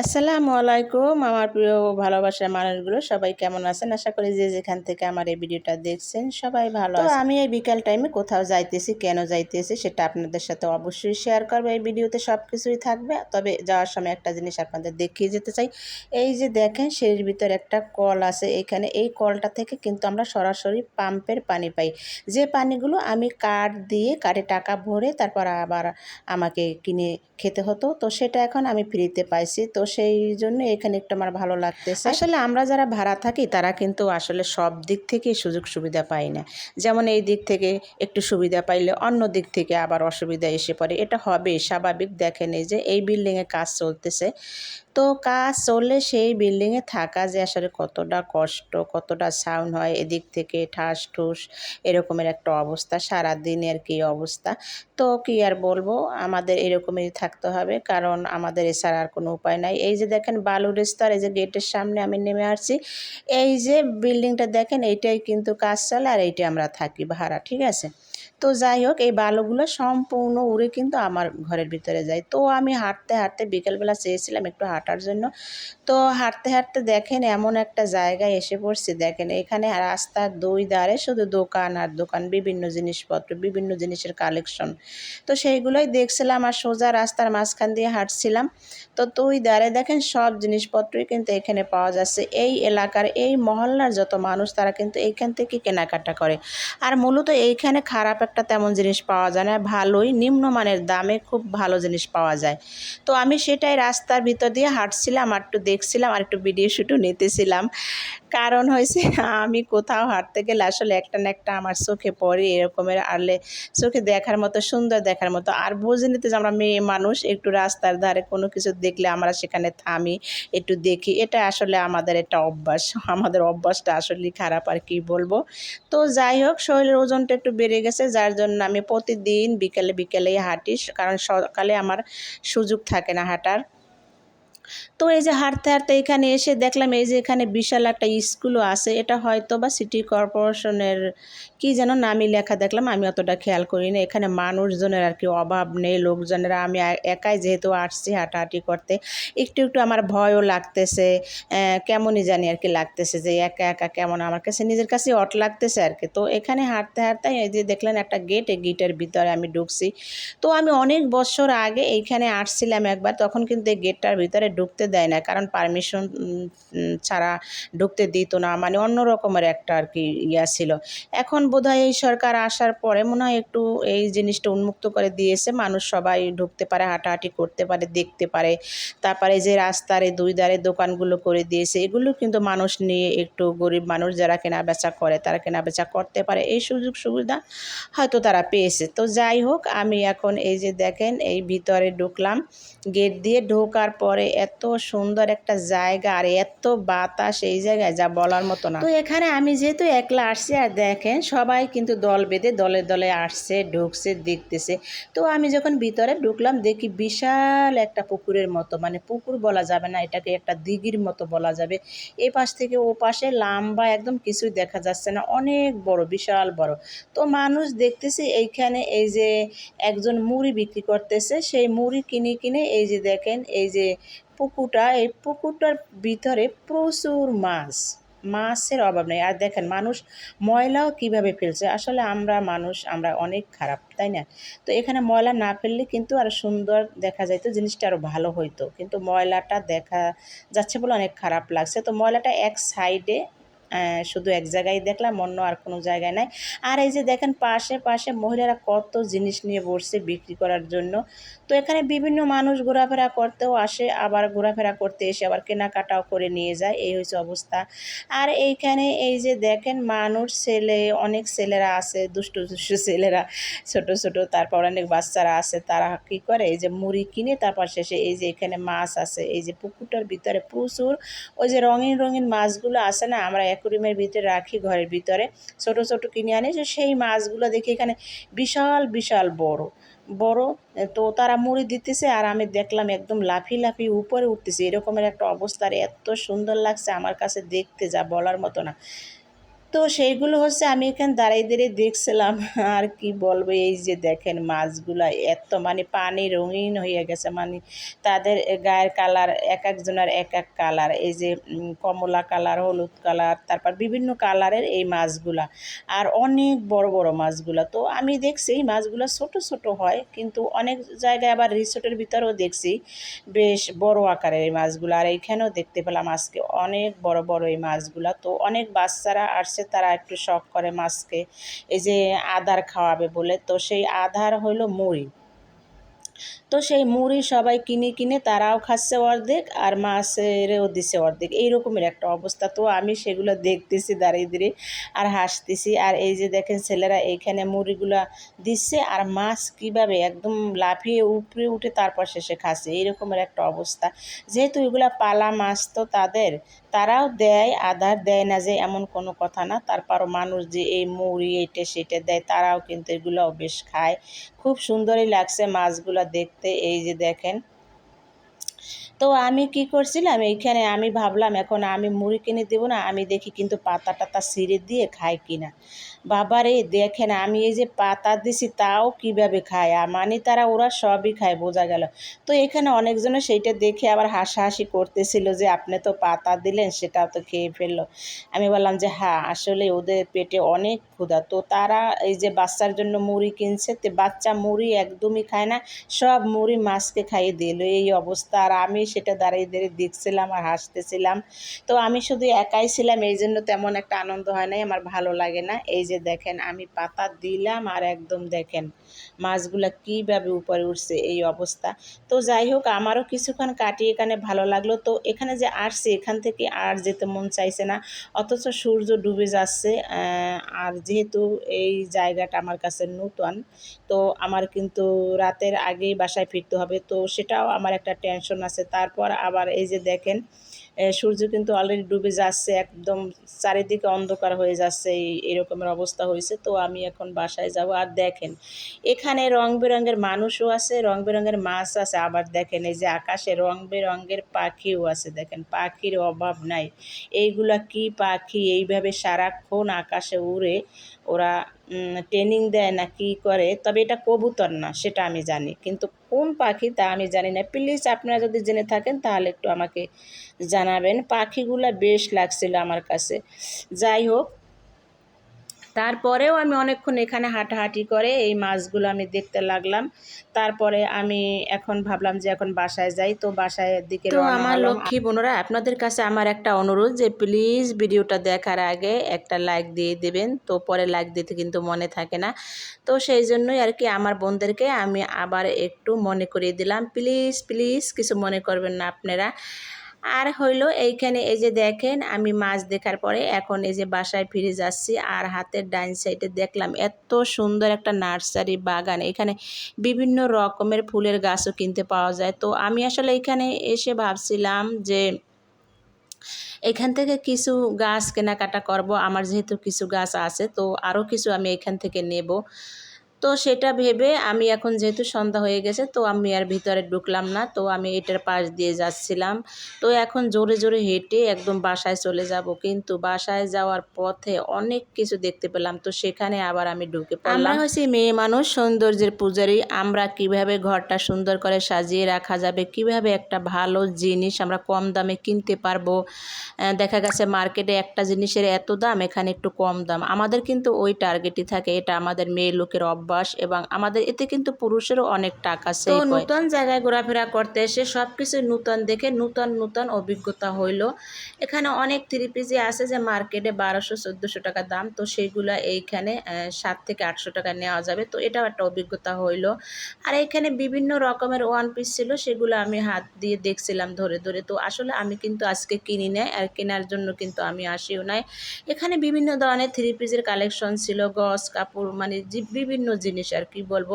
আসসালামু আলাইকুম আমার প্রিয় ভালোবাসার মানুষগুলো সবাই কেমন আছেন? আশা করি যে যেখান থেকে আমার এই ভিডিওটা দেখছেন সবাই ভালো আমি এই বিকাল টাইমে কোথাও যাইতেছি কেন যাইতেছি সেটা আপনাদের সাথে অবশ্যই শেয়ার করব। এই ভিডিওতে সব কিছুই থাকবে। তবে যাওয়ার সময় একটা জিনিস আপনাদের দেখিয়ে যেতে চাই। এই যে দেখেন সিঁড়ির ভিতরে একটা কল আছে। এখানে এই কলটা থেকে কিন্তু আমরা সরাসরি পাম্পের পানি পাই। যে পানিগুলো আমি কার্ড দিয়ে কার্ডে টাকা ভরে তারপর আবার আমাকে কিনে খেতে হতো তো সেটা এখন আমি ফ্রিতে পাইছি। তো সেই জন্য এখানে একটু আমার ভালো লাগতেছে। আসলে আমরা যারা ভাড়া থাকি, তারা কিন্তু আসলে সব দিক থেকে সুযোগ সুবিধা পাই না। যেমন এই দিক থেকে একটু সুবিধা পাইলে অন্য দিক থেকে আবার অসুবিধা এসে পড়ে। এটা হবে স্বাভাবিক। দেখেন এই যে এই বিল্ডিংয়ে কাজ চলতেছে। তো কাজ চললে সেই বিল্ডিংয়ে থাকা যে আসলে কতটা কষ্ট, কতটা সাউন্ড হয় এদিক থেকে ঠাস ঠুস এরকমের একটা অবস্থা সারাদিনের কি অবস্থা? তো কি আর বলব? আমাদের এরকমই থাকতে হবে, কারণ আমাদের এছাড়া আর কোনো উপায় নাই। এই যে দেখেন বালুর স্তর এই যে গেটের সামনে আমি নেমে আসছি, এই যে বিল্ডিংটা দেখেন এইটাই কিন্তু কাজ চলে আর এইটাই আমরা থাকি ভাড়া, ঠিক আছে? তো যাই হোক, এই বালুগুলো সম্পূর্ণ উড়ে কিন্তু আমার ঘরের ভিতরে যায়। তো আমি হাঁটতে হাঁটতে বিকেলবেলা চেয়েছিলাম একটু হাঁটার জন্য। তো হাঁটতে হাঁটতে দেখেন এমন একটা জায়গায় এসে পড়ছি। দেখেন এখানে রাস্তার দুই ধারে শুধু দোকান আর দোকান, বিভিন্ন জিনিসপত্র, বিভিন্ন জিনিসের কালেকশন। তো সেইগুলোই দেখছিলাম আর সোজা রাস্তার মাঝখান দিয়ে হাঁটছিলাম। তো দুই ধারে দেখেন সব জিনিসপত্রই কিন্তু এখানে পাওয়া যাচ্ছে। এই এলাকার, এই মহল্লার যত মানুষ, তারা কিন্তু এইখান থেকে কেনাকাটা করে। আর মূলত এইখানে খারাপ একটা তেমন জিনিস পাওয়া যায় না। ভালোই, নিম্নমানের দামে খুব ভালো জিনিস পাওয়া যায়। তো আমি সেটাই রাস্তার ভিতর দিয়ে হাঁটছিলাম আর একটু দেখছিলাম, আর একটু ভিডিও শুটও নিতেছিলাম। কারণ হয়েছে, আমি কোথাও হাঁটতে গেলে আসলে একটা না একটা আমার চোখে পড়ে এরকমের, আরলে চোখে দেখার মতো, সুন্দর দেখার মতো। আর বুঝে নিতে যে আমরা মেয়ে মানুষ, একটু রাস্তার ধারে কোনো কিছু দেখলে আমরা সেখানে থামি, একটু দেখি। এটা আসলে আমাদের একটা অভ্যাস, আমাদের অভ্যাসটা আসলেই খারাপ, আর কি বলব? তো যাই হোক, শরীরের ওজনটা একটু বেড়ে গেছে, যার জন্য আমি প্রতিদিন বিকেলে বিকেলেই হাঁটি। কারণ সকালে আমার সুযোগ থাকে না হাঁটার। তো এই যে হাঁটতে হাঁটতে এখানে এসে দেখলাম এই যে এখানে বিশাল একটা স্কুলও আছে। এটা হয়তো বা সিটি কর্পোরেশনের কি যেন নামই লেখা দেখলাম, আমি অতটা খেয়াল করি না। এখানে মানুষজনের আর কি অভাব নেই, লোকজনেরা, আমি একাই যেহেতু আসছি হাঁটাহাঁটি করতে, একটু একটু আমার ভয়ও লাগতেছে কেমনই জানি আর কি লাগতেছে যে একা একা কেমন আমার কাছে নিজের কাছে অট লাগতেছে আর কি। তো এখানে হাঁটতে হাঁটতে এই যে দেখলেন একটা গেট, এই গেটের ভিতরে আমি ঢুকছি। তো আমি অনেক বছর আগে এইখানে আসছিলাম একবার, তখন কিন্তু এই গেটটার ভিতরে ঢুকতে দেয় না, কারণ পারমিশন ছাড়া ঢুকতে দিত না মানে অন্য রকমের একটা আর কি ইয়া ছিল। এখন বোধহয় এই সরকার আসার পরে মনে হয় একটু এই জিনিসটা উন্মুক্ত করে দিয়েছে, মানুষ সবাই ঢুকতে পারে, হাঁটাহাঁটি করতে পারে, দেখতে পারে। তারপরে যে রাস্তার এই দুই ধারে দোকানগুলো করে দিয়েছে, এগুলো কিন্তু মানুষ নিয়ে একটু গরিব মানুষ যারা কেনা বেচা করে, তারা কেনা বেচা করতে পারে। এই সুযোগ সুবিধা হয়তো তারা পেয়েছে। তো যাই হোক, আমি এখন এই যে দেখেন, এই ভিতরে ঢুকলাম। গেট দিয়ে ঢোকার পরে এত সুন্দর একটা জায়গা আর এত বাতাস এই জায়গায় যা বলার মতো না। তো এখানে আমি যেহেতু একলা আসছি আর দেখেন সবাই কিন্তু দল বেঁধে দলে দলে আসছে, ঢুকছে, দেখতেছে। তো আমি যখন ভিতরে ঢুকলাম দেখি বিশাল একটা পুকুরের মতো মানে পুকুর বলা যাবে না, এটাকে একটা দিঘির মতো বলা যাবে। এ পাশ থেকে ও পাশে লম্বা একদম কিছুই দেখা যাচ্ছে না, অনেক বড়, বিশাল বড়। তো মানুষ দেখতেছি এইখানে এই যে একজন মুড়ি বিক্রি করতেছে, সেই মুড়ি কিনে কিনে এই যে দেখেন, এই যে পুকুরটা, এই পুকুরটার ভিতরে প্রচুর মাছ, মাছের অভাব নেই। আর দেখেন, মানুষ ময়লাও কীভাবে ফেলছে? আসলে আমরা মানুষ, আমরা অনেক খারাপ, তাই না? তো এখানে ময়লা না ফেললে কিন্তু আরও সুন্দর দেখা যাইতো, জিনিসটা আরও ভালো হইতো। কিন্তু ময়লাটা দেখা যাচ্ছে বলে অনেক খারাপ লাগছে। তো ময়লাটা এক সাইডে শুধু এক জায়গায় দেখলাম, অন্য আর কোনো জায়গায় নাই। আর এই যে দেখেন, পাশে পাশে মহিলারা কত জিনিস নিয়ে বসছে বিক্রি করার জন্য। তো এখানে বিভিন্ন মানুষ ঘোরাফেরা করতেও আসে, আবার ঘোরাফেরা করতে এসে আবার কেনাকাটাও করে নিয়ে যায়। এই হচ্ছে অবস্থা। আর এইখানে এই যে দেখেন, মানুষ, ছেলে, অনেক ছেলেরা আছে, দুষ্টু দুষ্টু ছেলেরা, ছোট ছোট, তারপর অনেক বাচ্চারা আছে, তারা কী করে, এই যে মুড়ি কিনে তারপর শেষে এই যে এখানে মাছ আছে, এই যে পুকুরটার ভিতরে প্রচুর, ওই যে রঙিন রঙিন মাছগুলো আছে না, আমরা অ্যাকুরিমের ভিতরে রাখি ঘরের ভিতরে ছোট ছোট কিনে আনি। সেই মাছগুলো দেখি এখানে বিশাল বিশাল বড়। বড়, তো তারা মুড়ি দিতেছে আর আমি দেখলাম একদম লাফি লাফি উপরে উঠতেছে। এরকমের একটা অবস্থার এত সুন্দর লাগছে আমার কাছে দেখতে যা বলার মতো না। তো সেইগুলো হচ্ছে আমি এখানে দাঁড়িয়ে দাঁড়িয়ে দেখছিলাম। আর কি বলব, এই যে দেখেন মাছগুলা এত মানে পানি রঙিন হয়ে গেছে মানে তাদের গায়ের কালার এক একজনের এক এক কালার। এই যে কমলা কালার, হলুদ কালার, তারপর বিভিন্ন কালারের এই মাছগুলা। আর অনেক বড় বড় মাছগুলা। তো আমি দেখছি এই মাছগুলা ছোট ছোট হয়, কিন্তু অনেক জায়গায় আবার রিসোর্টের ভিতরেও দেখছি বেশ বড় আকারের এই মাছগুলো। আর এইখানেও দেখতে পেলাম আজকে অনেক বড় বড় এই মাছগুলা। তো অনেক বাচ্চারা আসছে, তারা একটু শখ করে মাছকে। এই যে আদার খাওয়াবে বলে, তো সেই আধার হইল মুড়ি। তো সেই মুড়ি সবাই কিনে কিনে তারাও খাচ্ছে অর্ধেক আর মাছেরও দিছে অর্ধেক। এইরকমের একটা অবস্থা। তো আমি সেগুলো দেখতেছি, দাঁড়িয়ে দাঁড়িয়ে আর হাসতেছি। আর এই যে দেখেন ছেলেরা এইখানে মুড়িগুলো দিচ্ছে আর মাছ কীভাবে একদম লাফিয়ে উপরে উঠে তারপর শেষে খাচ্ছে। এইরকমের একটা অবস্থা। যেহেতু এগুলো পালা মাছ তো তাদের তারাও দেয়, আধার দেয় না যে এমন কোনো কথা না। তারপরও মানুষ যে এই মুড়ি, এইটা, সেটা দেয়, তারাও কিন্তু এগুলোও বেশ খায়। খুব সুন্দরই লাগছে মাছগুলো দেখতে, এই যে দেখেন। তো আমি কি করছিলাম, এইখানে আমি ভাবলাম, এখন আমি মুড়ি কিনে দেবো না, আমি দেখি কিন্তু পাতা টাতা ছিঁড়ে দিয়ে খাই কিনা। বাবারে, দেখেন আমি এই যে পাতা দিছি তাও কীভাবে খায়? মানে তারা ওরা সবই খায়, বোঝা গেল। তো এখানে অনেকজনে সেইটা দেখে আবার হাসাহাসি করতেছিল যে, আপনি তো পাতা দিলেন, সেটাও তো খেয়ে ফেলল। আমি বললাম যে হ্যাঁ আসলে ওদের পেটে অনেক ক্ষুধা। তো তারা এই যে বাচ্চার জন্য মুড়ি কিনছে, তো বাচ্চা মুড়ি একদমই খায় না, সব মুড়ি মাছকে খাইয়ে দিল। এই অবস্থা, আর আমি সেটা দাঁড়িয়ে দাঁড়িয়ে দেখছিলাম আর হাসতেছিলাম। তো আমি শুধু একাই ছিলাম এই জন্য তেমন একটা আনন্দ হয় নাই, আমার ভালো লাগে না। এই যে দেখেন, আমি পাতা দিলাম আর একদম দেখেন মাছগুলা কীভাবে উপরে উঠছে এই অবস্থা। তো যাই হোক, আমারও কিছুক্ষণ কাটিয়ে এখানে ভালো লাগল। তো এখানে যে আসছে, এখান থেকে আর যেতে মন চাইছে না। অথচ সূর্য ডুবে যাচ্ছে আর যেহেতু এই জায়গাটা আমার কাছে নূতন, তো আমার কিন্তু রাতের আগেই বাসায় ফিরতে হবে। তো সেটাও আমার একটা টেনশন আছে। তারপর আবার এই যে দেখেন সূর্য কিন্তু অলরেডি ডুবে যাচ্ছে, একদম চারিদিকে অন্ধকার হয়ে যাচ্ছে, এই এরকমের অবস্থা হয়েছে। তো আমি এখন বাসায় যাব, আর দেখেন, এখানে রং বেরঙের মানুষও আছে রং বেরঙের মাছ আছে, আবার দেখেন, এই যে আকাশে রং বেরঙের পাখিও আছে, দেখেন, পাখির অভাব নাই। এইগুলা কি পাখি? এইভাবে সারাক্ষণ আকাশে উড়ে ওরা ট্রেনিং দেয় না, কি করে, তবে এটা কবুতর না, সেটা আমি জানি। কিন্তু কোন পাখি তা আমি জানি না। প্লিজ আপনারা যদি জেনে থাকেন, তাহলে একটু আমাকে জানাবেন। পাখিগুলো বেশ লাগছিল আমার কাছে। যাই হোক তারপরেও আমি অনেকক্ষণ এখানে হাঁটাহাঁটি করে এই মাছগুলো আমি দেখতে লাগলাম। তারপরে আমি এখন ভাবলাম যে এখন বাসায় যাই। তো বাসায় দিকে তো আমার লক্ষ্মী বোনরা আপনাদের কাছে আমার একটা অনুরোধ যে প্লিজ ভিডিওটা দেখার আগে একটা লাইক দিয়ে দেবেন। তো পরে লাইক দিতে কিন্তু মনে থাকে না। তো সেই জন্যই আর কি আমার বোনদেরকে আমি আবার একটু মনে করিয়ে দিলাম। প্লিজ প্লিজ কিছু মনে করবেন না আপনারা। আর হইল এইখানে এই যে দেখেন, আমি মাছ দেখার পরে এখন এই যে বাসায় ফিরে যাচ্ছি আর হাতের ডাইন সাইডে দেখলাম এত সুন্দর একটা নার্সারি বাগান। এখানে বিভিন্ন রকমের ফুলের গাছও কিনতে পাওয়া যায়। তো আমি আসলে এখানে এসে ভাবছিলাম যে এখান থেকে কিছু গাছ কেনাকাটা করব। আমার যেহেতু কিছু গাছ আছে, তো আরও কিছু আমি এখান থেকে নেব। তো সেটা ভেবে আমি এখন যেহেতু সন্ধ্যা হয়ে গেছে, তো আমি আর ভিতরে ঢুকলাম না। তো আমি এটার পাশ দিয়ে যাচ্ছিলাম। তো এখন জোরে জোরে হেঁটে একদম বাসায় চলে যাব। কিন্তু বাসায় যাওয়ার পথে অনেক কিছু দেখতে পেলাম। তো সেখানে আবার আমি ঢুকে পড়লাম। হচ্ছে মেয়ে মানুষ, সৌন্দর্যের পূজারী। আমরা কীভাবে ঘরটা সুন্দর করে সাজিয়ে রাখা যাবে, কীভাবে একটা ভালো জিনিস আমরা কম দামে কিনতে পারব? দেখা গেছে মার্কেটে একটা জিনিসের এত দাম, এখানে একটু কম দাম। আমাদের কিন্তু ওই টার্গেটই থাকে। এটা আমাদের মেয়ে লোকের অভ্যাস। এবং আমাদের এতে কিন্তু পুরুষেরও অনেক টাকা সেভ হয় নতুন জায়গায় ঘোরাফেরা করতে এসে সব কিছু নূতন দেখে নূতন নূতন অভিজ্ঞতা হইল। এখানে অনেক থ্রি পিসি আছে যে মার্কেটে বারোশো চোদ্দোশো টাকা দাম তো সেইগুলো এইখানে সাত থেকে আটশো টাকা নেওয়া যাবে তো এটাও একটা অভিজ্ঞতা হইল। আর এখানে বিভিন্ন রকমের ওয়ান পিস ছিল সেগুলো আমি হাত দিয়ে দেখছিলাম ধরে ধরে তো আসলে আমি কিন্তু আজকে কিনি নাই আর কেনার জন্য কিন্তু আমি আসিও নাই। এখানে বিভিন্ন ধরনের থ্রি পিসের কালেকশন ছিল গস কাপড় মানে বিভিন্ন জিনিস আর কি বলব।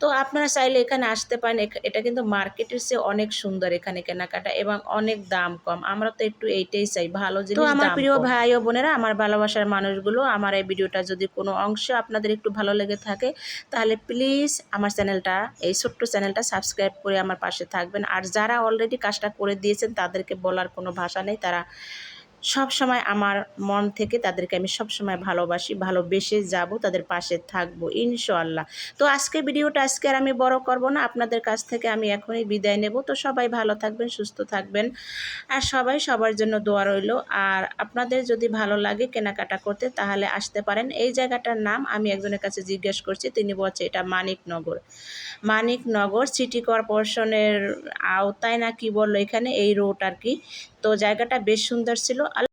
তো আপনারা চাইলে এখানে আসতে পারেন। এটা কিন্তু মার্কেটের চেয়ে অনেক সুন্দর এখানে কেনাকাটা এবং অনেক দাম কম। আমরা তো একটু এইটাই চাই ভালো জিনিস তো আমার প্রিয় ভাই ও বোনেরা আমার ভালোবাসার মানুষগুলো আমার এই ভিডিওটা যদি কোনো অংশ আপনাদের একটু ভালো লেগে থাকে তাহলে প্লিজ আমার চ্যানেলটা এই ছোট্ট চ্যানেলটা সাবস্ক্রাইব করে আমার পাশে থাকবেন। আর যারা অলরেডি কাজটা করে দিয়েছেন তাদেরকে বলার কোনো ভাষা নেই। তারা সব সময় আমার মন থেকে তাদেরকে আমি সব সময় ভালোবাসি, ভালোবেসে যাব, তাদের পাশে থাকব, ইনশাআল্লাহ। তো আজকে ভিডিওটা আজকে আর আমি বড় করব না, আপনাদের কাছ থেকে আমি এখনই বিদায় নেব। তো সবাই ভালো থাকবেন, সুস্থ থাকবেন আর সবাই সবার জন্য দোয়া রইল। আর আপনাদের যদি ভালো লাগে কেনাকাটা করতে, তাহলে আসতে পারেন। এই জায়গাটার নাম আমি একজনের কাছে জিজ্ঞেস করছি, তিনি বলছে এটা মানিকনগর। মানিকনগর সিটি কর্পোরেশনের আওতায় না কি বলল এখানে, এই রোড আর কি। তো জায়গাটা বেশ সুন্দর ছিল।